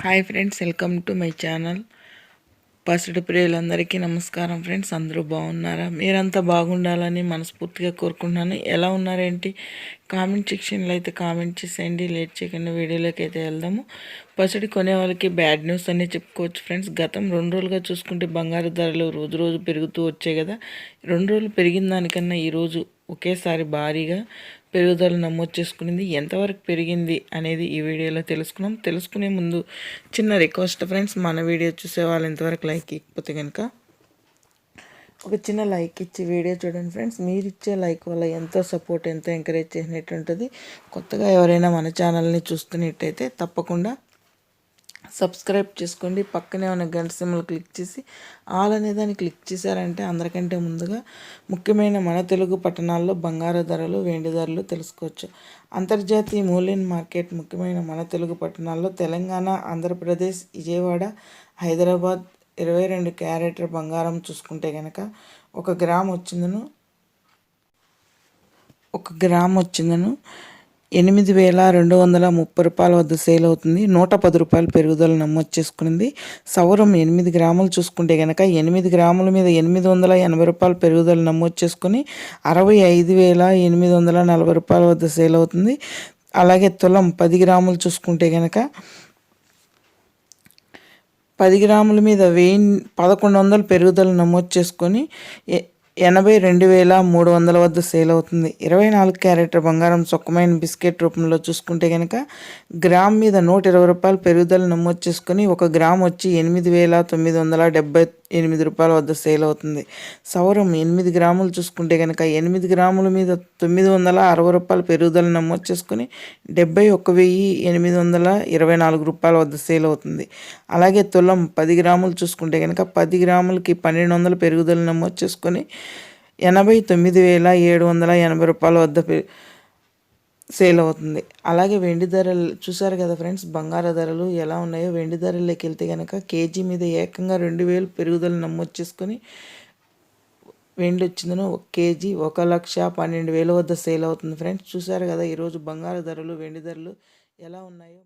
Hi friends welcome to my channel పసిడి ప్రియులందరికీ నమస్కారం ఫ్రెండ్స్ అందరూ బాగున్నారా? మీరంతా బాగుండాలని మనస్ఫూర్తిగా కోరుకుంటున్నాను. ఎలా ఉన్నారేంటి? కామెంట్ సెక్షన్లో అయితే కామెంట్ చేసేయండి. లేట్ చేయకుండా వీడియోలోకి అయితే వెళ్దాము. పసుడి కొనే వాళ్ళకి బ్యాడ్ న్యూస్ అనే చెప్పుకోవచ్చు ఫ్రెండ్స్ గతం రెండు రోజులుగా చూసుకుంటే బంగారు ధరలు రోజు రోజు పెరుగుతూ వచ్చాయి కదా. రెండు రోజులు పెరిగిన దానికన్నా ఈరోజు ఒకేసారి భారీగా పెరుగుదల నమోదు చేసుకునింది. ఎంతవరకు పెరిగింది అనేది ఈ వీడియోలో తెలుసుకున్నాం. తెలుసుకునే ముందు చిన్న రిక్వెస్ట్ ఫ్రెండ్స్ మన వీడియో చూసే వాళ్ళు ఎంతవరకు లైక్ ఇకపోతే కనుక ఒక చిన్న లైక్ ఇచ్చి వీడియో చూడండి ఫ్రెండ్స్. మీరు ఇచ్చే లైక్ వల్ల ఎంతో సపోర్ట్ ఎంతో ఎంకరేజ్ చేసినట్టు ఉంటుంది కొత్తగా ఎవరైనా మన ఛానల్ని చూస్తున్నట్టయితే తప్పకుండా సబ్స్క్రైబ్ చేసుకోండి. పక్కనే ఉన్న గంట సిమ్లు క్లిక్ చేసి ఆల్ అనే దాన్ని క్లిక్ చేశారంటే అందరికంటే ముందుగా ముఖ్యమైన మన తెలుగు పట్టణాల్లో బంగారు ధరలు వెండి ధరలు తెలుసుకోవచ్చు. అంతర్జాతీయ మూల్యం మార్కెట్ ముఖ్యమైన మన తెలుగు పట్టణాల్లో తెలంగాణ ఆంధ్రప్రదేశ్ విజయవాడ హైదరాబాద్ ఇరవై రెండు క్యారెటర్ బంగారం చూసుకుంటే కనుక ఒక గ్రామ్ వచ్చిందను ఒక గ్రామ్ వచ్చిందను ఎనిమిది వేల రెండు వందల ముప్పై రూపాయల వద్ద సేల్ అవుతుంది. నూట పది రూపాయలు పెరుగుదల నమోదు చేసుకునింది. సౌరం ఎనిమిది గ్రాములు చూసుకుంటే కనుక ఎనిమిది గ్రాముల మీద ఎనిమిది వందల ఎనభై రూపాయలు పెరుగుదల నమోదు చేసుకుని అరవై ఐదు వేల ఎనిమిది వందల నలభై రూపాయల వద్ద సేల్ అవుతుంది. అలాగే తులం పది గ్రాములు చూసుకుంటే కనుక పది గ్రాముల మీద వెయ్యి పదకొండు వందల పెరుగుదల నమోదు చేసుకొని ఎనభై రెండు వేల మూడు వందల వద్ద సేల్ అవుతుంది. ఇరవై నాలుగు క్యారెట్ బంగారం సొక్కమైన బిస్కెట్ రూపంలో చూసుకుంటే కనుక గ్రామ్ మీద నూట ఇరవై రూపాయలు పెరుగుదల నమోదు చేసుకుని ఒక గ్రామ్ వచ్చి ఎనిమిది వేల తొమ్మిది వందల డెబ్బై ఎనిమిది రూపాయల వద్ద సేల్ అవుతుంది. సౌరం ఎనిమిది గ్రాములు చూసుకుంటే కనుక ఎనిమిది గ్రాముల మీద తొమ్మిది వందల అరవై రూపాయల పెరుగుదల నమోదు చేసుకుని డెబ్బై ఒక్క వెయ్యి ఎనిమిది వందల ఇరవై నాలుగు రూపాయల వద్ద సేల్ అవుతుంది. అలాగే తులం పది గ్రాములు చూసుకుంటే కనుక పది గ్రాములకి పన్నెండు వందల పెరుగుదల నమోదు చేసుకొని ఎనభై తొమ్మిది వేల ఏడు వందల ఎనభై రూపాయల వద్ద సేల్ అవుతుంది. అలాగే వెండి ధరలు చూసారు కదా ఫ్రెండ్స్ బంగారు ధరలు ఎలా ఉన్నాయో? వెండి ధరల్లోకి వెళ్తే కనుక కేజీ మీద ఏకంగా రెండు వేలు పెరుగుదల నమోదు చేసుకొని వెండి వచ్చిందని ఒక కేజీ ఒక లక్ష పన్నెండు వేల వద్ద సేల్ అవుతుంది ఫ్రెండ్స్. చూసారు కదా ఈరోజు బంగారు ధరలు వెండి ధరలు ఎలా ఉన్నాయో?